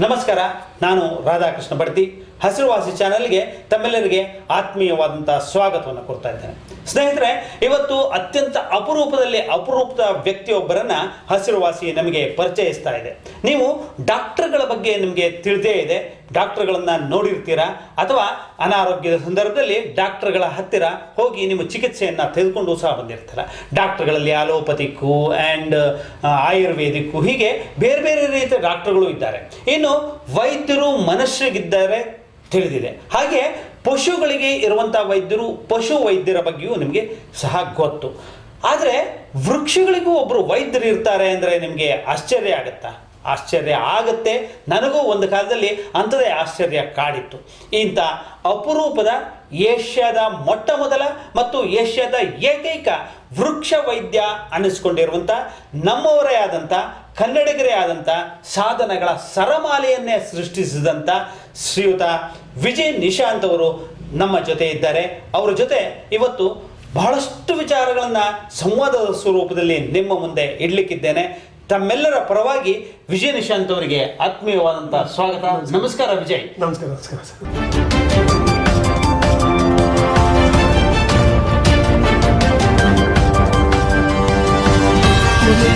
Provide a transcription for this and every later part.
ನಮಸ್ಕಾರ ನಾನು ರಾಧಾಕೃಷ್ಣ ಬಡ್ತಿ. ಹಸಿರುವಾಸಿ ಚಾನೆಲ್ಗೆ ತಮ್ಮೆಲ್ಲರಿಗೆ ಆತ್ಮೀಯವಾದಂಥ ಸ್ವಾಗತವನ್ನು ಕೊಡ್ತಾ ಇದ್ದೇನೆ. ಸ್ನೇಹಿತರೆ, ಇವತ್ತು ಅತ್ಯಂತ ಅಪರೂಪದಲ್ಲಿ ಅಪರೂಪದ ವ್ಯಕ್ತಿಯೊಬ್ಬರನ್ನ ಹಸಿರುವಾಸಿ ನಮಗೆ ಪರಿಚಯಿಸ್ತಾ ಇದೆ. ನೀವು ಡಾಕ್ಟರ್ಗಳ ಬಗ್ಗೆ ನಿಮಗೆ ತಿಳಿದೇ ಇದೆ. ಡಾಕ್ಟರ್ಗಳನ್ನ ನೋಡಿರ್ತೀರಾ? ಅಥವಾ ಅನಾರೋಗ್ಯದ ಸಂದರ್ಭದಲ್ಲಿ ಡಾಕ್ಟರ್ಗಳ ಹತ್ತಿರ ಹೋಗಿ ನಿಮ್ಮ ಚಿಕಿತ್ಸೆಯನ್ನು ತೆಗೆದುಕೊಂಡು ಸಹ ಬಂದಿರ್ತೀರ. ಡಾಕ್ಟರ್ಗಳಲ್ಲಿ ಅಲೋಪತಿಕ್ಕು ಆ್ಯಂಡ್ ಆಯುರ್ವೇದಿಕ್ಕು, ಹೀಗೆ ಬೇರೆ ಬೇರೆ ರೀತಿಯ ಡಾಕ್ಟರ್ಗಳು ಇದ್ದಾರೆ. ಇನ್ನು ವೈದ್ಯರು ಮನುಷ್ಯರಿಗಿದ್ದಾರೆ. ತಿಳಿದಿದೆ. ಹಾಗೆ ಪಶುಗಳಿಗೆ ಇರುವಂಥ ವೈದ್ಯರು ಪಶು ವೈದ್ಯರ ಬಗ್ಗೆಯೂ ನಿಮಗೆ ಸಹ ಗೊತ್ತು. ಆದರೆ ವೃಕ್ಷಗಳಿಗೂ ಒಬ್ಬರು ವೈದ್ಯರು ಇರ್ತಾರೆ ಅಂದರೆ ನಿಮಗೆ ಆಶ್ಚರ್ಯ ಆಗುತ್ತಾ? ಆಶ್ಚರ್ಯ ಆಗುತ್ತೆ. ನನಗೂ ಒಂದು ಕಾಲದಲ್ಲಿ ಅಂಥದೇ ಆಶ್ಚರ್ಯ ಕಾಡಿತ್ತು. ಇಂಥ ಅಪರೂಪದ ಏಷ್ಯಾದ ಮೊಟ್ಟ ಮೊದಲ ಮತ್ತು ಏಷ್ಯಾದ ಏಕೈಕ ವೃಕ್ಷ ವೈದ್ಯ ಅನ್ನಿಸ್ಕೊಂಡಿರುವಂಥ ನಮ್ಮವರೇ ಆದಂಥ ಕನ್ನಡಿಗರೇ ಆದಂಥ ಸಾಧನಗಳ ಸರಮಾಲೆಯನ್ನೇ ಸೃಷ್ಟಿಸಿದಂಥ ಶ್ರೀಯುತ ವಿಜಯ್ ನಿಶಾಂತ್ ಅವರು ನಮ್ಮ ಜೊತೆ ಇದ್ದಾರೆ. ಅವರ ಜೊತೆ ಇವತ್ತು ಬಹಳಷ್ಟು ವಿಚಾರಗಳನ್ನು ಸಂವಾದದ ಸ್ವರೂಪದಲ್ಲಿ ನಿಮ್ಮ ಮುಂದೆ ಇಡ್ಲಿಕ್ಕಿದ್ದೇನೆ. ತಮ್ಮೆಲ್ಲರ ಪರವಾಗಿ ವಿಜಯ್ ನಿಶಾಂತ್ ಅವರಿಗೆ ಆತ್ಮೀಯವಾದಂಥ ಸ್ವಾಗತ. ನಮಸ್ಕಾರ ವಿಜಯ್. ನಮಸ್ಕಾರ ನಮಸ್ಕಾರ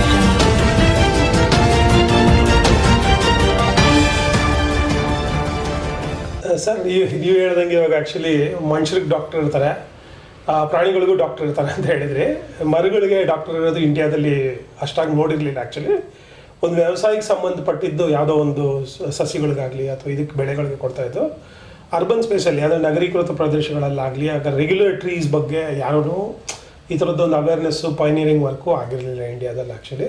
ಸರ್. ಸರ್, ನೀವು ನೀವು ಹೇಳ್ದಂಗೆ ಇವಾಗ ಆ್ಯಕ್ಚುಲಿ ಮನುಷ್ಯರಿಗೆ ಡಾಕ್ಟರ್ ಇರ್ತಾರೆ ಪ್ರಾಣಿಗಳಿಗೂ ಡಾಕ್ಟರ್ ಇರ್ತಾರೆ ಅಂತ ಹೇಳಿದ್ರಿ. ಮರಗಳಿಗೆ ಡಾಕ್ಟರ್ ಇರೋದು ಇಂಡಿಯಾದಲ್ಲಿ ಅಷ್ಟಾಗಿ ನೋಡಿರಲಿಲ್ಲ ಆ್ಯಕ್ಚುಲಿ ಒಂದು ವ್ಯವಸಾಯಕ್ಕೆ ಸಂಬಂಧಪಟ್ಟಿದ್ದು ಯಾವುದೋ ಒಂದು ಸಸಿಗಳಿಗಾಗಲಿ ಅಥವಾ ಇದಕ್ಕೆ ಬೆಳೆಗಳಿಗೆ ಕೊಡ್ತಾ ಇದ್ದು ಅರ್ಬನ್ ಸ್ಪೇಸಲ್ಲಿ ಯಾವುದೋ ನಗರೀಕೃತ ಪ್ರದೇಶಗಳಲ್ಲಾಗಲಿ ಆಗ ರೆಗ್ಯುಲರ್ ಟ್ರೀಸ್ ಬಗ್ಗೆ ಯಾರೂ ಈ ಥರದ್ದೊಂದು ಅವೇರ್ನೆಸ್ಸು ಪೈನಿಯರಿಂಗ್ ವರ್ಕು ಆಗಿರಲಿಲ್ಲ ಇಂಡಿಯಾದಲ್ಲಿ ಆ್ಯಕ್ಚುಲಿ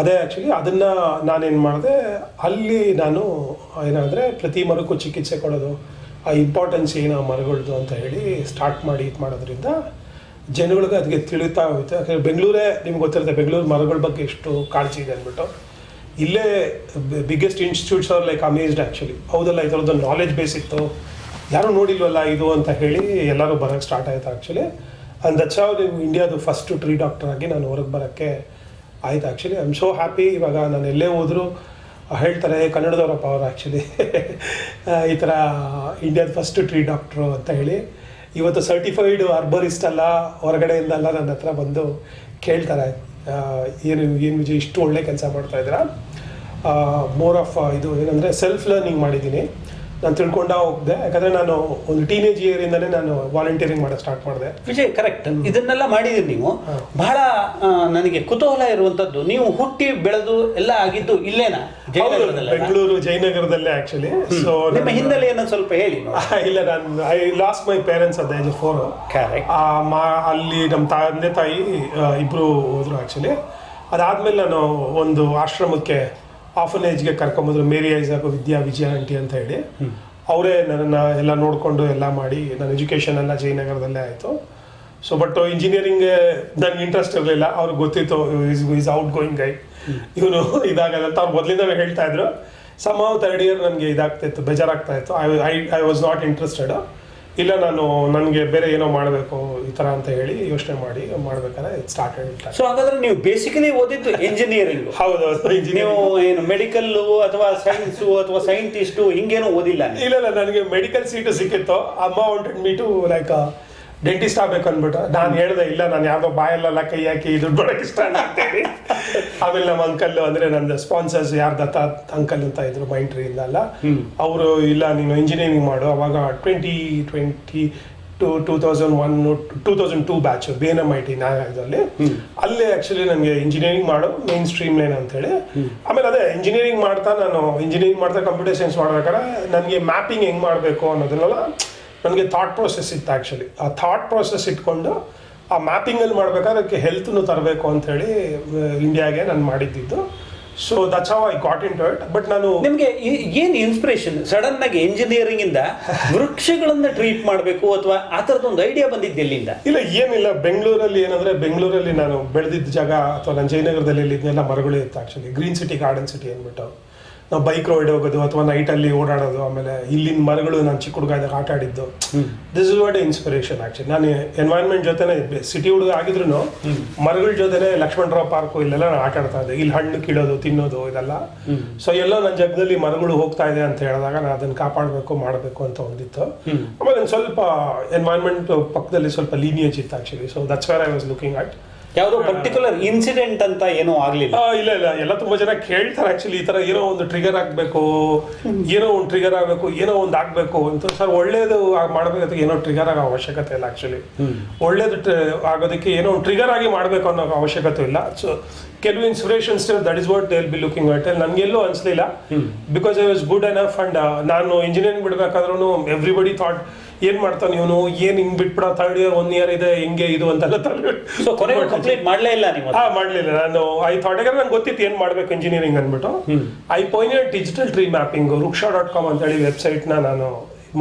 ಅದೇ ಆ್ಯಕ್ಚುಲಿ ಅದನ್ನು ನಾನೇನು ಮಾಡಿದೆ, ಅಲ್ಲಿ ನಾನು, ಏನಾದರೆ ಪ್ರತಿ ಮರಕ್ಕೂ ಚಿಕಿತ್ಸೆ ಕೊಡೋದು, ಆ ಇಂಪಾರ್ಟೆನ್ಸ್ ಏನು ಆ ಅಂತ ಹೇಳಿ ಸ್ಟಾರ್ಟ್ ಮಾಡಿ ಇದು ಮಾಡೋದ್ರಿಂದ ಜನಗಳಿಗೆ ಅದಕ್ಕೆ ತಿಳಿತಾ ಹೋಯ್ತು. ಯಾಕಂದರೆ ಬೆಂಗಳೂರೇ ನಿಮ್ಗೆ ಗೊತ್ತಿರುತ್ತೆ ಬೆಂಗಳೂರು ಮರಗಳ ಬಗ್ಗೆ ಎಷ್ಟು ಕಾಳಜಿ ಇದೆ ಅಂದ್ಬಿಟ್ಟು. ಇಲ್ಲೇ biggest institutes are like amazed actually ಹೌದಲ್ಲ, ಈ ಥರದ್ದು ನಾಲೆಜ್ ಬೇಸ್ ಇತ್ತು. ಯಾರೂ ನೋಡಿಲ್ವಲ್ಲ ಇದು ಅಂತ ಹೇಳಿ ಎಲ್ಲರೂ ಬರೋಕ್ಕೆ ಸ್ಟಾರ್ಟ್ ಆಯಿತು ಆ್ಯಕ್ಚುಲಿ ಅಂಡ್ ದಟ್ಸ್ ನೀವು ಇಂಡಿಯಾದು ಫಸ್ಟ್ ಟ್ರೀ ಡಾಕ್ಟರ್ ಆಗಿ ನಾನು ಹೊರಗೆ ಬರೋಕ್ಕೆ ಆಯ್ತು actually I am so happy ಇವಾಗ ನಾನು ಎಲ್ಲೇ ಹೋದರೂ ಹೇಳ್ತಾರೆ "ಏ, ಕನ್ನಡದವರಪ್ಪ ಅವರು ಆ್ಯಕ್ಚುಲಿ ಈ ಥರ ಇಂಡಿಯಾದ ಫಸ್ಟ್ ಟ್ರೀ ಡಾಕ್ಟ್ರು ಅಂತ ಹೇಳಿ ಇವತ್ತು ಸರ್ಟಿಫೈಡ್ ಅರ್ಬರಿಸ್ಟ್ ಅಲ್ಲ ಹೊರಗಡೆಯಿಂದಲ್ಲ ನನ್ನ ಹತ್ರ ಬಂದು ಕೇಳ್ತಾರೆ. ಏನು ಏನು ವಿಜಯ್ ಇಷ್ಟು ಒಳ್ಳೆ ಕೆಲಸ ಮಾಡ್ತಾ ಇದ್ದೀರಾ? ಮೋರ್ ಆಫ್ ಇದು ಏನಂದರೆ ಸೆಲ್ಫ್ ಲರ್ನಿಂಗ್ ಮಾಡಿದ್ದೀನಿ. ನಾನು ತಿಳ್ಕೊಂಡ ಹೋಗ್ದೆ. ಯಾಕಂದ್ರೆ ನಾನು ಒಂದು ಟೀನೇಜ್ ಇಯರಿಂದಲೇ ನಾನು ವಾಲಂಟಿಯರಿಂಗ್ ಮಾಡೋಕ್ಕೆ ಸ್ಟಾರ್ಟ್ ಮಾಡಿದೆ. ವಿಜಯ್ ಕರೆಕ್ಟ್ ಇದನ್ನೆಲ್ಲ ಮಾಡಿದ್ದೀರಿ ನೀವು. ಬಹಳ ಆ, ನನಗೆ ಕುತೂಹಲ ಇರುವಂತದ್ದು ನೀವು ಹುಟ್ಟಿ ಬೆಳೆದು ಎಲ್ಲ ಆಗಿದ್ದು ಇಲ್ಲೇನಾ? ಬೆಂಗಳೂರು ಜಯನಗರದಲ್ಲೇ ಆ್ಯಕ್ಚುಲಿ ಸೊ ನಿಮ್ಮ ಹಿನ್ನೆಲೆಯನ್ನು ಸ್ವಲ್ಪ ಹೇಳಿ ಇಲ್ಲ ನಾನು I lost my parents at age four correct ಮಾ ಅಲ್ಲಿ ನಮ್ಮ ತಂದೆ ತಾಯಿ ಇಬ್ಬರು ಇಬ್ರು ಹೋದ್ರು ಆ್ಯಕ್ಚುಲಿ ಅದಾದ್ಮೇಲೆ ನಾನು ಒಂದು ಆಶ್ರಮಕ್ಕೆ ಆಫನೇಜ್ಗೆ ಕರ್ಕೊಂಬಂದ್ರು, Mary Isaac Vidya, Vijaya aunty ಅಂತ ಹೇಳಿ. ಅವರೇ ನನ್ನನ್ನು ಎಲ್ಲ ನೋಡಿಕೊಂಡು ಎಲ್ಲ ಮಾಡಿ, ನನ್ನ ಎಜುಕೇಷನ್ ಎಲ್ಲ ಜಯನಗರದಲ್ಲೇ ಆಯಿತು. ಸೊ ಬಟ್ ಇಂಜಿನಿಯರಿಂಗ್ ನನಗೆ ಇಂಟ್ರೆಸ್ಟ್ ಇರಲಿಲ್ಲ. ಅವ್ರಿಗೆ ಗೊತ್ತಿತ್ತು is is outgoing I ಇವನು ಇದಾಗಲ್ಲ ಅಂತ ಅವ್ರು ಮೊದಲಿಂದಲೇ ಹೇಳ್ತಾ ಇದ್ರು. ಸಮ್ ಥರ್ಡ್ ಇಯರ್ ನನಗೆ ಇದಾಗ್ತಾ ಇತ್ತು ಬೇಜಾರಾಗ್ತಾ ಇತ್ತು. I I I was not interested ಇಲ್ಲ ನಾನು ನನಗೆ ಬೇರೆ ಏನೋ ಮಾಡಬೇಕು ಈ ಥರ ಅಂತ ಹೇಳಿ ಯೋಚನೆ ಮಾಡಿ ಮಾಡ್ಬೇಕಾದ್ರೆ ಸ್ಟಾರ್ಟೆಡ್ ಸೊ ಹಾಗಾದ್ರೆ ನೀವು ಬೇಸಿಕಲಿ ಓದಿದ್ದು ಇಂಜಿನಿಯರಿಂಗ್ ಹೌದು ನೀವು ಏನು ಮೆಡಿಕಲ್ ಅಥವಾ ಸೈನ್ಸು ಅಥವಾ ಸೈಂಟಿಸ್ಟು ಹಿಂಗೇನು ಓದಿಲ್ಲ. ಇಲ್ಲ ಇಲ್ಲ ನನಗೆ ಮೆಡಿಕಲ್ ಸೀಟು ಸಿಕ್ಕಿತ್ತು. ಅಮ್ಮ wanted me to like dentist ಆಗ್ಬೇಕು ಅಂದ್ಬಿಟ್ಟು. ನಾನು ಹೇಳ್ದೆ ಇಲ್ಲ ನಾನು ಯಾವುದೋ ಬಾಯಲ್ಲೆಲ್ಲ ಕೈ ಹಾಕಿ ದುಡ್ಡು ಬಡಕ್ಕೆ ಇಷ್ಟ ಅಂತ ಅಂತೇಳಿ. ಆಮೇಲೆ ನಮ್ಮ ಅಂಕಲ್ ಅಂದ್ರೆ ನನ್ನ ಸ್ಪಾನ್ಸರ್ಸ್ ಯಾರು ದತ್ತ ಅಂಕಲ್ ಅಂತ ಇದ್ರು ಮೈಂಡ್ ಇಲ್ಲ ಅಲ್ಲ. ಅವರು ಇಲ್ಲ ನೀನು ಇಂಜಿನಿಯರಿಂಗ್ ಮಾಡು. ಅವಾಗ twenty twenty two two thousand one two thousand two batch B N M I T ಇದರಲ್ಲಿ ಅಲ್ಲೇ ಆ್ಯಕ್ಚುಲಿ ನನಗೆ ಇಂಜಿನಿಯರಿಂಗ್ ಮಾಡು ಮೇನ್ ಸ್ಟ್ರೀಮ್ ಲೈನ್ ಅಂತೇಳಿ ಆಮೇಲೆ ಅದೇ ಇಂಜಿನಿಯರಿಂಗ್ ಮಾಡ್ತಾ ನಾನು ಇಂಜಿನಿಯರಿಂಗ್ ಮಾಡ್ತಾ ಕಂಪ್ಯೂಟರ್ ಸೈನ್ಸ್ ಮಾಡ್ಬೇಕಾದ್ರೆ ನನಗೆ ಮ್ಯಾಪಿಂಗ್ ಹೆಂಗೆ ಮಾಡಬೇಕು ಅನ್ನೋದನ್ನೆಲ್ಲ ನನಗೆ ಥಾಟ್ ಪ್ರೋಸೆಸ್ ಇತ್ತು ಆ್ಯಕ್ಚುಲಿ ಆ ಥಾಟ್ ಪ್ರೋಸೆಸ್ ಇಟ್ಕೊಂಡು ಆ ಮ್ಯಾಪಿಂಗಲ್ಲಿ ಮಾಡ್ಬೇಕಾದ್ರೆ ಅದಕ್ಕೆ ಹೆಲ್ತ್ನು ತರಬೇಕು ಅಂಥೇಳಿ ಇಂಡಿಯಾಗೆ ನಾನು ಮಾಡಿದ್ದಿದ್ದು so that's how I got into it but ನಾನು ನಿಮಗೆ ಏನು ಇನ್ಸ್ಪಿರೇಷನ್ ಸಡನ್ ಆಗಿ ಇಂಜಿನಿಯರಿಂಗ್ ಇಂದ ವೃಕ್ಷಗಳನ್ನ ಟ್ರೀಟ್ ಮಾಡಬೇಕು ಅಥವಾ ಆ ಥರದೊಂದು ಐಡಿಯಾ ಬಂದಿದ್ದು ಎಲ್ಲಿಂದ? ಇಲ್ಲ ಏನಿಲ್ಲ. ಬೆಂಗಳೂರಲ್ಲಿ ಏನಂದ್ರೆ ಬೆಂಗಳೂರಲ್ಲಿ ನಾನು ಬೆಳೆದಿದ್ದ ಜಾಗ ಅಥವಾ ನಾನು ಜಯನಗರದಲ್ಲಿ ಇದನ್ನೆಲ್ಲ ಮರಗಳು ಇತ್ತು actually green city garden city ಅಂದ್ಬಿಟ್ಟು. ನಾವು ಬೈಕ್ ರೈಡ್ ಹೋಗೋದು ಅಥವಾ ನೈಟಲ್ಲಿ ಓಡಾಡೋದು ಆಮೇಲೆ ಇಲ್ಲಿನ ಮರಗಳು ನಾನು ಚಿಕ್ಕ ಹುಡುಗ ಇದ್ದಾಗ ಆಟ ಆಡಿದ್ದು. This is what inspiration actually ನಾನು ಎನ್ವೈರ್ಮೆಂಟ್ ಜೊತೆನೆ ಸಿಟಿ ಹುಡುಗ ಆಗಿದ್ರು ಮರಗಳ ಜೊತೆನೆ ಲಕ್ಷ್ಮಣರಾವ್ ಪಾರ್ಕು ಇಲ್ಲೆಲ್ಲ ನಾನು ಆಟ ಆಡ್ತಾ ಇದ್ದೆ. ಇಲ್ಲಿ ಹಣ್ಣು ಕೀಳೋದು ತಿನ್ನೋದು ಇದೆಲ್ಲ. ಸೊ ಎಲ್ಲೋ ನನ್ನ ಜಗದಲ್ಲಿ ಮರಗಳು ಹೋಗ್ತಾ ಇದೆ ಅಂತ ಹೇಳಿದಾಗ ನಾನು ಅದನ್ನ ಕಾಪಾಡಬೇಕು ಮಾಡಬೇಕು ಅಂತ ಒಂದಿತ್ತು. ಆಮೇಲೆ ಸ್ವಲ್ಪ ಎನ್ವೈರ್ಮೆಂಟ್ ಪಕ್ಕದಲ್ಲಿ ಸ್ವಲ್ಪ ಲೀನಿಯೇಜ್ ಇತ್ತು actually so that's where I was looking at ಯಾವುದೋ ಪರ್ಟಿಕ್ಯುಲರ್ ಇನ್ಸಿಡೆಂಟ್ ಅಂತ ಏನೂ ಆಗ್ಲಿಲ್ಲ. ಇಲ್ಲ ಇಲ್ಲ. ಎಲ್ಲ ತುಂಬಾ ಜನ ಕೇಳ್ತಾರೆ ಆಕ್ಚುಲಿ ಈ ತರ ಏನೋ ಒಂದು ಟ್ರಿಗರ್ ಆಗ್ಬೇಕು ಏನೋ ಒಂದು ಟ್ರಿಗರ್ ಆಗ್ಬೇಕು ಏನೋ ಒಂದು ಆಗ್ಬೇಕು ಅಂತ. ಸರ್ ಒಳ್ಳೇದು ಆಗ್ ಮಾಡ್ಬೇಕು ಏನೋ ಟ್ರಿಗರ್ ಆಗೋ ಅವಶ್ಯಕತೆ ಇಲ್ಲ ಆಕ್ಚುಲಿ ಒಳ್ಳೇದು ಆಗೋದಕ್ಕೆ ಏನೋ ಒಂದು ಟ್ರಿಗರ್ ಆಗಿ ಮಾಡ್ಬೇಕು ಅನ್ನೋ ಅವಶ್ಯಕತೆ ಇಲ್ಲ. ಸೊ ಕೆಲವು inspirations that is what they'll be looking at ನನಗೆಲ್ಲೂ ಅನ್ಸ್ಲಿಲ್ಲ. Because I was good enough and ನಾನು ಇಂಜಿನಿಯರಿಂಗ್ ಬಿಡ್ಬೇಕಾದ್ರೂ ಎವ್ರಿಬಡಿ ಥಾಟ್ ಏನ್ ಮಾಡ್ತಾನೆ ಇವನು? ಏನ್ ಹಿಂಗ್ ಬಿಟ್ಬಿಡ? ಥರ್ಡ್ ಇಯರ್ ಒನ್ ಇಯರ್ ಇದೆ ಹಿಂಗೆ ಇದು ಅಂತೆಲ್ಲ ತಲೆ ಸೊ ಕೊನೆಗೂ ಕಂಪ್ಲೀಟ್ ಮಾಡ್ಲೇ ಇಲ್ಲ ನೀವು ಹಾ ಮಾಡ್ಲಿಲ್ಲ ನಾನು ಐ ಥಾಟ್ ಯಾಕಂದ್ರೆ ನಂಗೆ ಗೊತ್ತಿತ್ತು ಏನ್ ಮಾಡ್ಬೇಕು ಇಂಜಿನಿಯರಿಂಗ್ ಅಂದ್ಬಿಟ್ಟು. I pioneer digital tree mapping Vruksha dot com ಅಂತೇಳಿ ವೆಬ್ಸೈಟ್ನ ನಾನು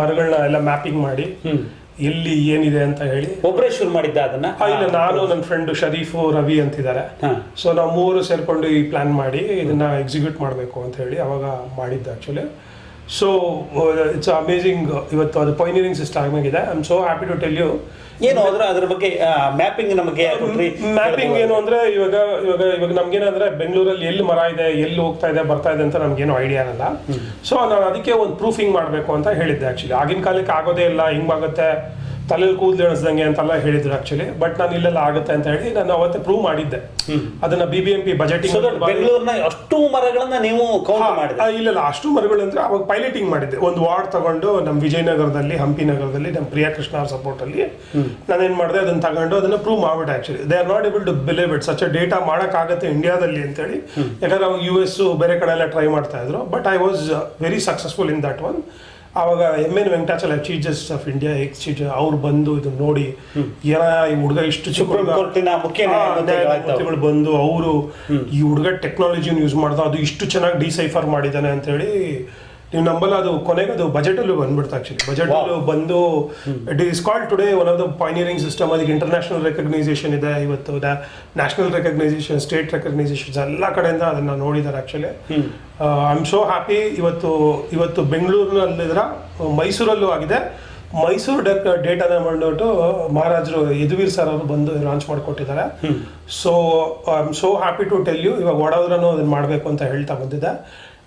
ಮರಗಳನ್ನ ಎಲ್ಲ ಮ್ಯಾಪಿಂಗ್ ಮಾಡಿ. ಎಲ್ಲಿ ಏನಿದೆ ಅಂತ ಹೇಳಿ. ಒಬ್ಬರೇ ಶುರು ಮಾಡಿದ್ದ ಅದನ್ನ? ಇಲ್ಲ ನಾನು ನನ್ನ ಫ್ರೆಂಡ್ ಶರೀಫ್ ರವಿ ಅಂತಿದ್ದಾರೆ. ಸೊ ನಾವು ಮೂರು ಸೇರ್ಕೊಂಡು ಈ ಪ್ಲಾನ್ ಮಾಡಿ ಇದನ್ನ ಎಕ್ಸಿಕ್ಯೂಟ್ ಮಾಡಬೇಕು ಅಂತ ಹೇಳಿ ಅವಾಗ ಮಾಡಿದ್ದೆ ಆಕ್ಚುಲಿ ಸೊ ಇಟ್ಸ್ ಅಮೇಸಿಂಗ್ ಇವತ್ತು ಅದು ಪೈನಿಯರಿಂಗ್ ಸಿಸ್ಟಮ್ ಆಗಿದೆ. I am so happy to tell you ಏನು ಅದ್ರ ಅದ್ರ ಬಗ್ಗೆ ಮ್ಯಾಪಿಂಗ್ ನಮಗೆ ಮ್ಯಾಪಿಂಗ್ ಏನು ಅಂದ್ರೆ ಇವಾಗ ಇವಾಗ ಇವಾಗ ನಮ್ಗೇನಂದ್ರೆ ಬೆಂಗಳೂರಲ್ಲಿ ಎಲ್ಲಿ ಮರ ಇದೆ ಎಲ್ಲಿ ಹೋಗ್ತಾ ಇದೆ ಬರ್ತಾ ಇದೆ ಅಂತ ನಮ್ಗೇನು ಐಡಿಯಾ ಇರಲ್ಲ ಸೊ ನಾನು ಅದಕ್ಕೆ ಒಂದು ಪ್ರೂಫಿಂಗ್ ಮಾಡಬೇಕು ಅಂತ ಹೇಳಿದ್ದೆ ಆಕ್ಚುಲಿ ಆಗಿನ ಕಾಲಕ್ಕೆ ಆಗೋದೇ ಇಲ್ಲ ಹಿಂಗಾಗುತ್ತೆ. ತಲೆಯಲ್ಲಿ ಕೂದಲು ಎಣಿಸ್ದಂಗೆ ಅಂತೆಲ್ಲ ಹೇಳಿದ್ರು ಆಕ್ಚುಲಿ ಬಟ್ ನಾನು ಇಲ್ಲೆಲ್ಲ ಆಗುತ್ತೆ ಅಂತ ಹೇಳಿ ನಾನು ಅವತ್ತೆ ಪ್ರೂವ್ ಮಾಡಿದ್ದೆ. ಅದನ್ನ B B M P budgeting ಬೆಂಗಳೂರಿನ ಅಷ್ಟು ಮರಗಳನ್ನ ನೀವು ಇಲ್ಲೆಲ್ಲ ಅಷ್ಟು ಮರಗಳು ಅಂದ್ರೆ ಅವಾಗ ಪೈಲಟಿಂಗ್ ಮಾಡಿದ್ದೆ. ಒಂದು ವಾರ್ಡ್ ತಗೊಂಡು ನಮ್ಮ ವಿಜಯನಗರದಲ್ಲಿ ಹಂಪಿ ನಗರದಲ್ಲಿ ನಮ್ಮ ಪ್ರಿಯಾ ಕೃಷ್ಣ ಅವ್ರ ಸಪೋರ್ಟ್ ಅಲ್ಲಿ. ನಾನೇನ್ ಮಾಡಿದೆ ಅದನ್ನ ತಗೊಂಡು ಅದನ್ನ ಪ್ರೂವ್ ಮಾಡ್ಬಿಟ್ಟೆ actually they are not able to believe it such data ಮಾಡಕ್ಕಾಗತ್ತೆ ಇಂಡಿಯಾದಲ್ಲಿ ಅಂತೇಳಿ. ಯಾಕಂದ್ರೆ ಅವಾಗ ಯು ಎಸ್ ಬೇರೆ ಕಡೆ ಎಲ್ಲ ಟ್ರೈ ಮಾಡ್ತಾ ಇದ್ರು. But I was very successful in that one ಆವಾಗ M N Venkatachala chief justice of India ex chief ಅವ್ರು ಬಂದು ಇದನ್ನ ನೋಡಿ ಏನ ಈ ಹುಡುಗ ಇಷ್ಟು ಸುಪ್ರೀಂ ಕೋರ್ಟಿನ ಮುಖ್ಯ. ನ್ಯಾಯಮೂರ್ತಿಗಳು ಬಂದು ಅವರು ಈ ಹುಡುಗ ಟೆಕ್ನಾಲಜಿನ ಯೂಸ್ ಮಾಡ್ದ ಅದು ಇಷ್ಟು ಚೆನ್ನಾಗಿ ಡಿಸೈಫರ್ ಮಾಡಿದ್ದಾನೆ ಅಂತ ಹೇಳಿ ನೀವು ನಂಬಲ್ಲ ಅದು ಕೊನೆಗೆ ಅದು ಬಜೆಟ್ ಅಲ್ಲಿ ಬಂದ್ಬಿಡ್ತಾ ಆಕ್ಚುಲಿ ಬಜೆಟ್ ಅಲ್ಲೂ ಬಂದು it is called today one of the pioneering system ಅದಕ್ಕೆ ಇಂಟರ್ನ್ಯಾಷನಲ್ ರೆಕಗ್ನೈಸೇಷನ್ ಇದೆ ಇವತ್ತು. ನ್ಯಾಷನಲ್ ರೆಕಗ್ನೈಸೇಷನ್ ಸ್ಟೇಟ್ ರೆಕಗ್ನೈಸೇಷನ್ಸ್ ಎಲ್ಲ ಕಡೆಯಿಂದ ಅದನ್ನ ನೋಡಿದ್ದಾರೆ actually I am so happy ಇವತ್ತು ಇವತ್ತು ಬೆಂಗಳೂರಿನಲ್ಲಿದ್ರ ಮೈಸೂರಲ್ಲೂ ಆಗಿದೆ. ಮೈಸೂರು ಡೇಟಾನ ಮಾಡಿಬಿಟ್ಟು ಮಹಾರಾಜರು ಯದುವೀರ್ ಸರ್ ಅವರು ಬಂದು ಲಾಂಚ್ ಮಾಡಿಕೊಟ್ಟಿದ್ದಾರೆ. So I am so happy to tell you ಇವಾಗ ವಡೋದ್ರನು ಅದನ್ನ ಮಾಡಬೇಕು ಅಂತ ಹೇಳ್ತಾ ಬಂದಿದೆ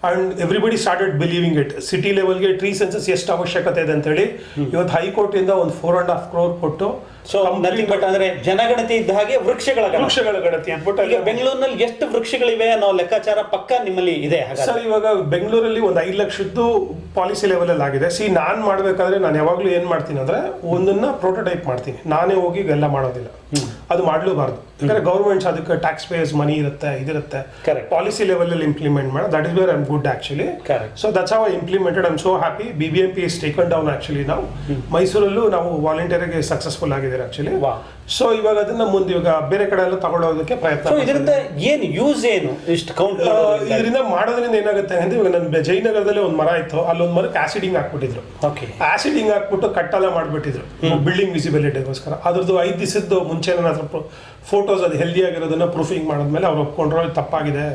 and everybody started believing it city ಲೆವೆಲ್ಗೆ ಟ್ರೀ ಸೆನ್ಸಸ್ ಎಷ್ಟು ಅವಶ್ಯಕತೆ ಇದೆ ಅಂತೇಳಿ. ಇವತ್ತು ಹೈಕೋರ್ಟಿಂದ ಒಂದು ಫೋರ್ ಆ್ಯಂಡ್ ಹಾಫ್ ಕ್ರೋರ್ ಕೊಟ್ಟು ಸೊ ನಥಿಂಗ್ ಬಟ್ ಅಂದ್ರೆ ಜನಗಣತಿ ಇದ್ದ ಹಾಗೆ ವೃಕ್ಷಗಳ. ವೃಕ್ಷಗಳ ಗಣತಿ ಅಂದ್ಬಿಟ್ಟು ಈಗ ಬೆಂಗಳೂರಿನಲ್ಲಿ ಎಷ್ಟು ವೃಕ್ಷಗಳಿವೆ ಅನ್ನೋ ಲೆಕ್ಕಾಚಾರ ಪಕ್ಕ ನಿಮ್ಮಲ್ಲಿ ಇದೆ ಸರ್ ಇವಾಗ ಬೆಂಗಳೂರಲ್ಲಿ ಒಂದು ಐದು ಲಕ್ಷದ್ದು ಪಾಲಿಸಿ ಲೆವೆಲ್ ಅಲ್ಲಿ ಆಗಿದೆ. ಸಿ ನಾನು ಮಾಡಬೇಕಾದ್ರೆ ನಾನು ಯಾವಾಗಲೂ ಏನ್ ಮಾಡ್ತೀನಿ ಅಂದ್ರೆ ಒಂದನ್ನ ಪ್ರೋಟೋಟೈಪ್ ಮಾಡ್ತೀನಿ. ನಾನೇ ಹೋಗಿ ಎಲ್ಲ ಮಾಡೋದಿಲ್ಲ. ಅದು ಮಾಡಲೂಬಾರ್ದು. ಯಾಕಂದ್ರೆ ಗೌರ್ಮೆಂಟ್ಸ್ ಅದಕ್ಕೆ ಟ್ಯಾಕ್ಸ್ ಪೇಸ್ ಮನಿ ಇರುತ್ತೆ ಇದಿರುತ್ತೆ. ಕರೆಕ್ಟ್ ಪಾಲಿಸಿ ಲೆವೆಲ್ ಅಲ್ಲಿ ಇಂಪ್ಲಿಮೆಂಟ್ ಮಾಡಿ that is where I'm good actually. So that's how implemented I'm so happy B B M P is taken down actually ನಾವು ಮೈಸೂರಲ್ಲೂ ನಾವು ವಾಲಂಟಿಯರ್ಗೆ ಸಕ್ಸಸ್ಫುಲ್ ಆಗಿದ್ದಾರೆ ಆಕ್ಚುಲಿ. ಸೊ ಇವಾಗ ಅದನ್ನ ಮುಂದೆ ಇವಾಗ ಬೇರೆ ಕಡೆ ಎಲ್ಲ ತಗೊಳ್ಳೋದಕ್ಕೆ ಪ್ರಯತ್ನ ಇದರಿಂದ ಏನ್ ಯೂಸ್ ಏನು? ಇಷ್ಟು ಕೌಂಟ್ ಇದರಿಂದ ಮಾಡೋದ್ರಿಂದ ಏನಾಗುತ್ತೆ ಅಂದ್ರೆ ಇವಾಗ ನನ್ನ ಜಯನಗರದಲ್ಲಿ ಒಂದು ಮರ ಇತ್ತು. ಅಲ್ಲೊಂದು ಮರಕ್ಕೆ ಆಸಿಡಿಂಗ್ ಹಾಕ್ಬಿಟ್ಟಿದ್ರು. ಓಕೆ ಆಸಿಡಿಂಗ್ ಹಾಕ್ಬಿಟ್ಟು ಕಟ್ಟೆಲ್ಲ ಮಾಡ್ಬಿಟ್ಟಿದ್ರು. ಬಿಲ್ಡಿಂಗ್ ವಿಸಿಬಿಲಿಟಿಗೋಸ್ಕರ ಅದ್ರದ್ದು ಐದು ದಿವಸದ್ದು ಮುಂಚೆ ನನ್ನ ಹತ್ರ ಫೋಟೋಸ್ ಅದು ಹೆಲ್ದಿ ಆಗಿರೋದನ್ನ ಪ್ರೂಫಿಂಗ್ ಮಾಡಿದ್ಮೇಲೆ ಅವ್ರು ಒಪ್ಕೊಂಡ್ರು ತಪ್ಪಾಗಿದೆ.